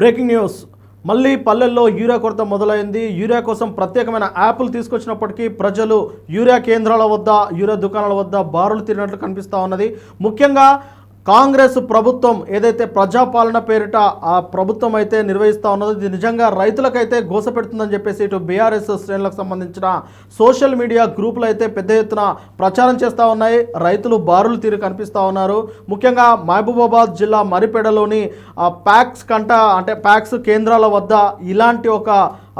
Breaking news. మళ్ళీ పల్లెల్లో urea కొరత మొదలైంది. యూరియా కోసం ప్రత్యేకమైన యాప్లు తీసుకొచ్చినప్పటికీ ప్రజలు యూరియా కేంద్రాల వద్ద యూరియా దుకాణాల వద్ద బారులు తిరిగినట్లు కనిపిస్తూ ఉన్నది. ముఖ్యంగా కాంగ్రెస్ ప్రభుత్వం ఏదైతే ప్రజాపాలన పేరిట ఆ ప్రభుత్వం అయితే నిర్వహిస్తూ ఉన్నదో ఇది నిజంగా రైతులకైతే గోస పెడుతుందని చెప్పేసి ఇటు బీఆర్ఎస్ శ్రేణులకు సంబంధించిన సోషల్ మీడియా గ్రూపులు అయితే పెద్ద ఎత్తున ప్రచారం చేస్తూ ఉన్నాయి. రైతులు బారులు తీరు కనిపిస్తూ ఉన్నారు. ముఖ్యంగా మహబూబాబాద్ జిల్లా మరిపేడలోని ప్యాక్స్ కంట అంటే ప్యాక్స్ కేంద్రాల వద్ద ఇలాంటి ఒక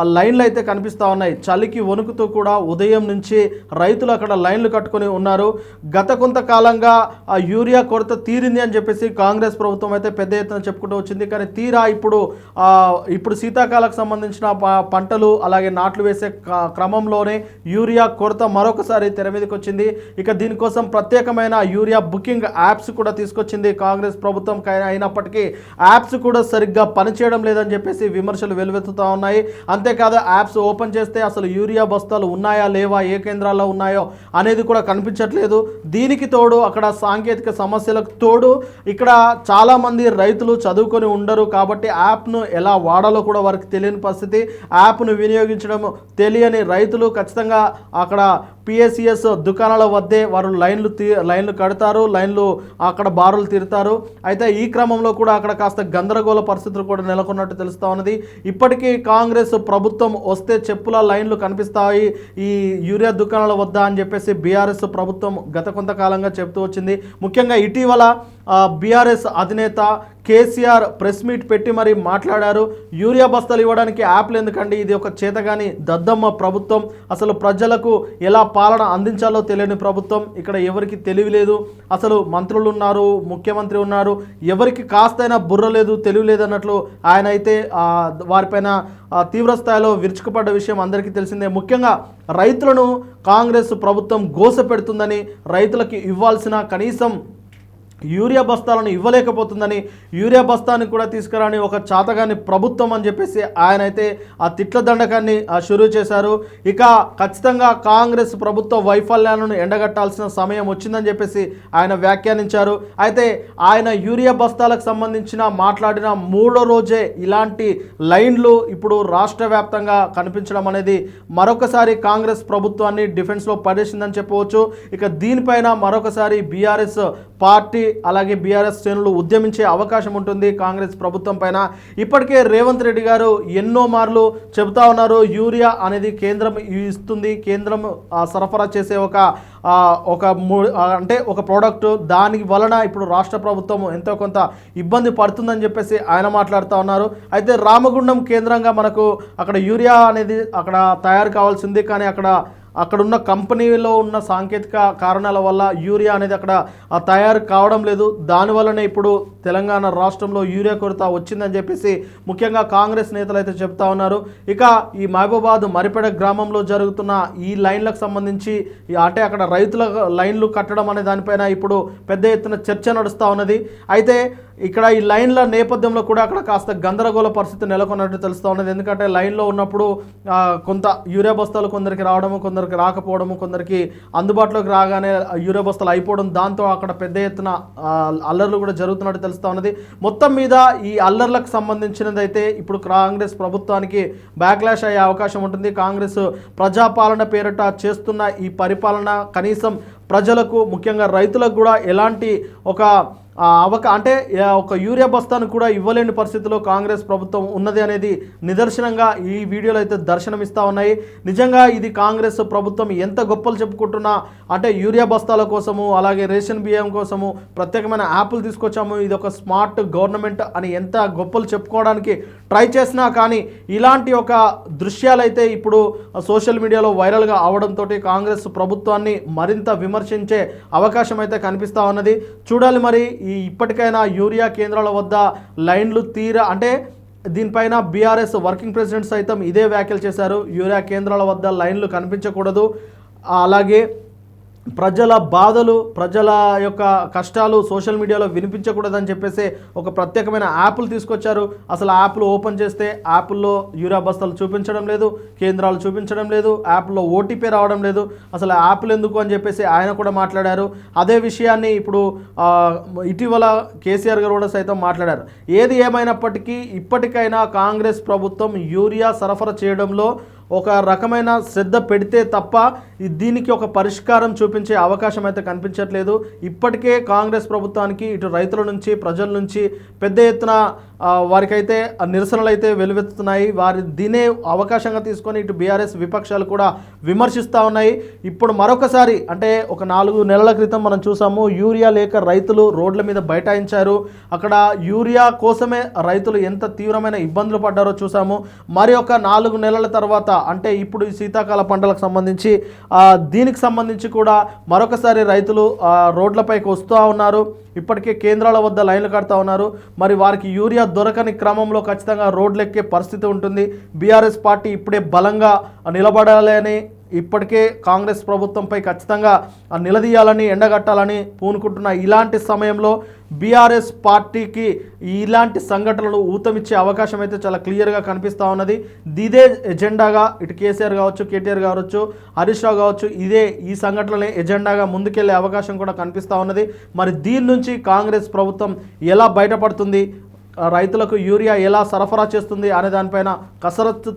ఆ లైన్లు అయితే కనిపిస్తూ ఉన్నాయి. చలికి వణుకుతూ కూడా ఉదయం నుంచి రైతులు అక్కడ లైన్లు కట్టుకొని ఉన్నారు. గత కొంతకాలంగా ఆ యూరియా కొరత తీరింది అని చెప్పేసి కాంగ్రెస్ ప్రభుత్వం అయితే పెద్ద ఎత్తున చెప్పుకుంటూ వచ్చింది. కానీ తీరా ఇప్పుడు ఇప్పుడు శీతాకాలకు సంబంధించిన పంటలు అలాగే నాట్లు వేసే క- క్రమంలోనే యూరియా కొరత మరొకసారి తెర మీదకి వచ్చింది. ఇక దీనికోసం ప్రత్యేకమైన యూరియా బుకింగ్ యాప్స్ కూడా తీసుకొచ్చింది కాంగ్రెస్ ప్రభుత్వం. అయినప్పటికీ యాప్స్ కూడా సరిగ్గా పనిచేయడం లేదని చెప్పేసి విమర్శలు వెలువెత్తుతూ ఉన్నాయి. అంతే అంతేకాదు యాప్స్ ఓపెన్ చేస్తే అసలు యూరియా బస్తాలు ఉన్నాయా లేవా ఏ కేంద్రాల్లో ఉన్నాయో అనేది కూడా కనిపించట్లేదు. దీనికి తోడు అక్కడ సాంకేతిక సమస్యలకు తోడు ఇక్కడ చాలామంది రైతులు చదువుకొని ఉండరు కాబట్టి యాప్ను ఎలా వాడాలో కూడా వారికి తెలియని పరిస్థితి. యాప్ను వినియోగించడం తెలియని రైతులు ఖచ్చితంగా అక్కడ పిఎస్సిఎస్ దుకాణాల వద్దే వారు లైన్లు తీ లైన్లు కడతారు లైన్లు అక్కడ బారులు తీరుతారు. అయితే ఈ క్రమంలో కూడా అక్కడ కాస్త గందరగోళ పరిస్థితులు కూడా నెలకొన్నట్టు తెలుస్తూ ఉన్నది. ఇప్పటికీ కాంగ్రెస్ ప్రభుత్వం వస్తే చెప్పుల లైన్లు కనిపిస్తాయి. ఈ యూరియా దుకాణాల వద్ద అని చెప్పేసి బీఆర్ఎస్ ప్రభుత్వం గత కొంతకాలంగా చెబుతూ వచ్చింది. ముఖ్యంగా ఇటీవల బీఆర్ఎస్ అధినేత కేసీఆర్ ప్రెస్ మీట్ పెట్టి మరి మాట్లాడారు. యూరియా బస్తాలు ఇవ్వడానికి యాప్లు ఎందుకండి? ఇది ఒక చేతగాని దద్దమ్మ ప్రభుత్వం. అసలు ప్రజలకు ఎలా పాలన అందించాలో తెలియని ప్రభుత్వం. ఇక్కడ ఎవరికి తెలివి లేదు. అసలు మంత్రులు ఉన్నారు ముఖ్యమంత్రి ఉన్నారు. ఎవరికి కాస్తైనా బుర్ర లేదు తెలివి లేదన్నట్లు ఆయన అయితే వారిపైన తీవ్రస్థాయిలో తీవ్ర స్థాయిలో విరుచుకుపడ్డ విషయం అందరికీ తెలిసిందే. ముఖ్యంగా రైతులను కాంగ్రెస్ ప్రభుత్వం గోస పెడుతుందని రైతులకు ఇవ్వాల్సిన కనీసం యూరియా బస్తాలను ఇవ్వలేకపోతుందని యూరియా బస్తాన్ని కూడా తీసుకురాని ఒక చాతగాని ప్రభుత్వం అని చెప్పేసి ఆయన అయితే ఆ తిట్ల దండకాన్ని షురూ చేశారు. ఇక ఖచ్చితంగా కాంగ్రెస్ ప్రభుత్వ వైఫల్యాలను ఎండగట్టాల్సిన సమయం వచ్చిందని చెప్పేసి ఆయన వ్యాఖ్యానించారు. అయితే ఆయన యూరియా బస్తాలకు సంబంధించిన మాట్లాడిన మూడో రోజే ఇలాంటి లైన్లు ఇప్పుడు రాష్ట్ర వ్యాప్తంగా కనిపించడం అనేది మరొకసారి కాంగ్రెస్ ప్రభుత్వాన్ని డిఫెన్స్లో పడేసిందని చెప్పవచ్చు. ఇక దీనిపైన మరొకసారి బీఆర్ఎస్ పార్టీ అలాగే బీఆర్ఎస్ శ్రేణులు ఉద్యమించే అవకాశం ఉంటుంది కాంగ్రెస్ ప్రభుత్వం పైన. ఇప్పటికే రేవంత్ రెడ్డి గారు ఎన్నో మార్లు చెబుతా ఉన్నారు యూరియా అనేది కేంద్రం ఇస్తుంది కేంద్రం సరఫరా చేసే ఒక ఒక మూ- అంటే ఒక ప్రోడక్ట్ దాని వలన ఇప్పుడు రాష్ట్ర ప్రభుత్వం ఎంతో కొంత ఇబ్బంది పడుతుందని చెప్పేసి ఆయన మాట్లాడుతూ ఉన్నారు. అయితే రామగుండం కేంద్రంగా మనకు అక్కడ యూరియా అనేది అక్కడ తయారు కావాల్సింది కానీ అక్కడ అక్కడ ఉన్న కంపెనీలో ఉన్న సాంకేతిక కారణాల వల్ల యూరియా అనేది అక్కడ తయారు కావడం లేదు. దానివల్లనే ఇప్పుడు తెలంగాణ రాష్ట్రంలో యూరియా కొరత వచ్చిందని చెప్పేసి ముఖ్యంగా కాంగ్రెస్ నేతలు అయితే చెప్తా ఉన్నారు. ఇక ఈ మహబూబాద్ మరిపెడ గ్రామంలో జరుగుతున్న ఈ లైన్లకు సంబంధించి అంటే అక్కడ రైతుల లైన్లు కట్టడం అనే దానిపైన ఇప్పుడు పెద్ద ఎత్తున చర్చ నడుస్తూ ఉన్నది. అయితే ఇక్కడ ఈ లైన్ల నేపథ్యంలో కూడా అక్కడ కాస్త గందరగోళ పరిస్థితి నెలకొన్నట్టు తెలుస్తూ ఉన్నది. ఎందుకంటే లైన్లో ఉన్నప్పుడు కొంత యూరియా బస్తాలు కొందరికి రావడము కొందరికి రాకపోవడము కొందరికి అందుబాటులోకి రాగానే యూరియా బస్తాలు అయిపోవడం దాంతో అక్కడ పెద్ద ఎత్తున అల్లర్లు కూడా జరుగుతున్నట్టు తెలుస్తూ ఉన్నది. మొత్తం మీద ఈ అల్లర్లకు సంబంధించినది అయితే ఇప్పుడు కాంగ్రెస్ ప్రభుత్వానికి బ్యాక్లాష్ అయ్యే అవకాశం ఉంటుంది. కాంగ్రెస్ ప్రజాపాలన పేరిట చేస్తున్న ఈ పరిపాలన కనీసం ప్రజలకు ముఖ్యంగా రైతులకు కూడా ఎలాంటి ఒక అవక అంటే ఒక యూరియా బస్తాను కూడా ఇవ్వలేని పరిస్థితిలో కాంగ్రెస్ ప్రభుత్వం ఉన్నది అనేది నిదర్శనంగా ఈ వీడియోలో అయితే దర్శనమిస్తూ ఉన్నాయి. నిజంగా ఇది కాంగ్రెస్ ప్రభుత్వం ఎంత గొప్పలు చెప్పుకుంటున్నా అంటే యూరియా బస్తాల కోసము అలాగే రేషన్ బియ్యం కోసము ప్రత్యేకమైన యాప్లు తీసుకొచ్చాము ఇది ఒక స్మార్ట్ గవర్నమెంట్ అని ఎంత గొప్పలు చెప్పుకోవడానికి ట్రై చేసినా కానీ ఇలాంటి ఒక దృశ్యాలు అయితే ఇప్పుడు సోషల్ మీడియాలో వైరల్గా అవడంతో కాంగ్రెస్ ప్రభుత్వాన్ని మరింత విమర్శించే అవకాశం అయితే కనిపిస్తూ ఉన్నది. చూడాలి మరి ఈ ఇప్పటికైనా యూరియా కేంద్రాల వద్ద లైన్లు తీర అంటే దీనిపైన బీఆర్ఎస్ వర్కింగ్ ప్రెసిడెంట్ సైతం ఇదే వ్యాఖ్యలు చేశారు. యూరియా కేంద్రాల వద్ద లైన్లు కనిపించకూడదు. అలాగే ప్రజల బాధలు ప్రజల యొక్క కష్టాలు సోషల్ మీడియాలో వినిపించకూడదని చెప్పేసి ఒక ప్రత్యేకమైన యాప్లు తీసుకొచ్చారు. అసలు యాప్లు ఓపెన్ చేస్తే యాప్ల్లో యూరియా బస్తాలు చూపించడం లేదు కేంద్రాలు చూపించడం లేదు యాప్లో ఓటీపీ రావడం లేదు. అసలు యాప్లు ఎందుకు అని చెప్పేసి ఆయన కూడా మాట్లాడారు. అదే విషయాన్ని ఇప్పుడు ఇటీవల కేసీఆర్ గారు కూడా సైతం మాట్లాడారు. ఏది ఏమైనప్పటికీ ఇప్పటికైనా కాంగ్రెస్ ప్రభుత్వం యూరియా సరఫరా చేయడంలో ఒక రకమైన శ్రద్ధ పెడితే తప్ప దీనికి ఒక పరిష్కారం చూపించే అవకాశం అయితే కనిపించట్లేదు. ఇప్పటికే కాంగ్రెస్ ప్రభుత్వానికి ఇటు రైతుల నుంచి ప్రజల నుంచి పెద్ద ఎత్తున వారికైతే నిరసనలు అయితే వెలువెత్తుతున్నాయి. వారి దీనే అవకాశంగా తీసుకొని ఇటు బీఆర్ఎస్ విపక్షాలు కూడా విమర్శిస్తూ ఉన్నాయి. ఇప్పుడు మరొకసారి అంటే ఒక నాలుగు నెలల క్రితం మనం చూసాము యూరియా లేక రైతులు రోడ్ల మీద బైఠాయించారు. అక్కడ యూరియా కోసమే రైతులు ఎంత తీవ్రమైన ఇబ్బందులు పడ్డారో చూసాము. మరి ఒక నాలుగు నెలల తర్వాత అంటే ఇప్పుడు ఈ శీతాకాల పంటలకు సంబంధించి దీనికి సంబంధించి కూడా మరొకసారి రైతులు రోడ్లపైకి వస్తూ ఉన్నారు. ఇప్పటికే కేంద్రాల వద్ద లైన్లు కడతా ఉన్నారు. మరి వారికి యూరియా దొరకని క్రమంలో ఖచ్చితంగా రోడ్లు ఎక్కే పరిస్థితి ఉంటుంది. బీఆర్ఎస్ పార్టీ ఇప్పుడే బలంగా నిలబడాలి అని ఇప్పటికే కాంగ్రెస్ ప్రభుత్వంపై ఖచ్చితంగా నిలదీయాలని ఎండగట్టాలని పూనుకుంటున్న ఇలాంటి సమయంలో బీఆర్ఎస్ పార్టీకి ఇలాంటి సంఘటనలు ఊతమిచ్చే అవకాశం అయితే చాలా క్లియర్గా కనిపిస్తూ ఉన్నది. ఇదే ఎజెండాగా ఇటు కేసీఆర్ కావచ్చు కేటీఆర్ కావచ్చు హరీష్ రావు కావచ్చు ఇదే ఈ సంఘటనలే ఎజెండాగా ముందుకెళ్ళే అవకాశం కూడా కనిపిస్తూ ఉన్నది. మరి దీని నుంచి కాంగ్రెస్ ప్రభుత్వం ఎలా బయటపడుతుంది? రైతులకు యూరియా ఎలా సరఫరా చేస్తుంది అనే దానిపైన కసరత్తు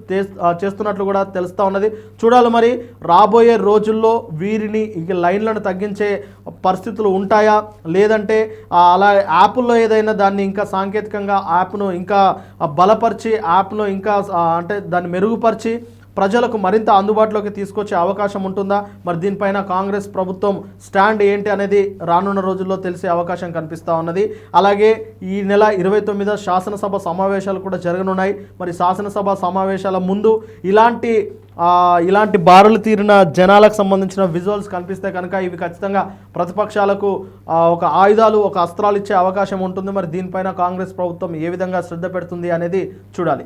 చేస్తున్నట్లు కూడా తెలుస్తూ ఉన్నది. చూడాలి మరి రాబోయే రోజుల్లో వీరిని ఇక లైన్లను తగ్గించే పరిస్థితులు ఉంటాయా? లేదంటే అలా యాప్ల్లో ఏదైనా దాన్ని ఇంకా సాంకేతికంగా యాప్ను ఇంకా బలపరిచి యాప్ను ఇంకా అంటే దాన్ని మెరుగుపరిచి ప్రజలకు మరింత అందుబాటులోకి తీసుకొచ్చే అవకాశం ఉంటుందా? మరి దీనిపైన కాంగ్రెస్ ప్రభుత్వం స్టాండ్ ఏంటి అనేది రానున్న రోజుల్లో తెలిసే అవకాశం కనిపిస్తూ ఉన్నది. అలాగే ఈ నెల ఇరవై తొమ్మిదో శాసనసభ సమావేశాలు కూడా జరగనున్నాయి. మరి శాసనసభ సమావేశాల ముందు ఇలాంటి ఇలాంటి బారులు తీరిన జనాలకు సంబంధించిన విజువల్స్ కనిపిస్తే కనుక ఇవి ఖచ్చితంగా ప్రతిపక్షాలకు ఒక ఆయుధాలు ఒక అస్త్రాలు ఇచ్చే అవకాశం ఉంటుంది. మరి దీనిపైన కాంగ్రెస్ ప్రభుత్వం ఏ విధంగా శ్రద్ధ పెడుతుంది అనేది చూడాలి.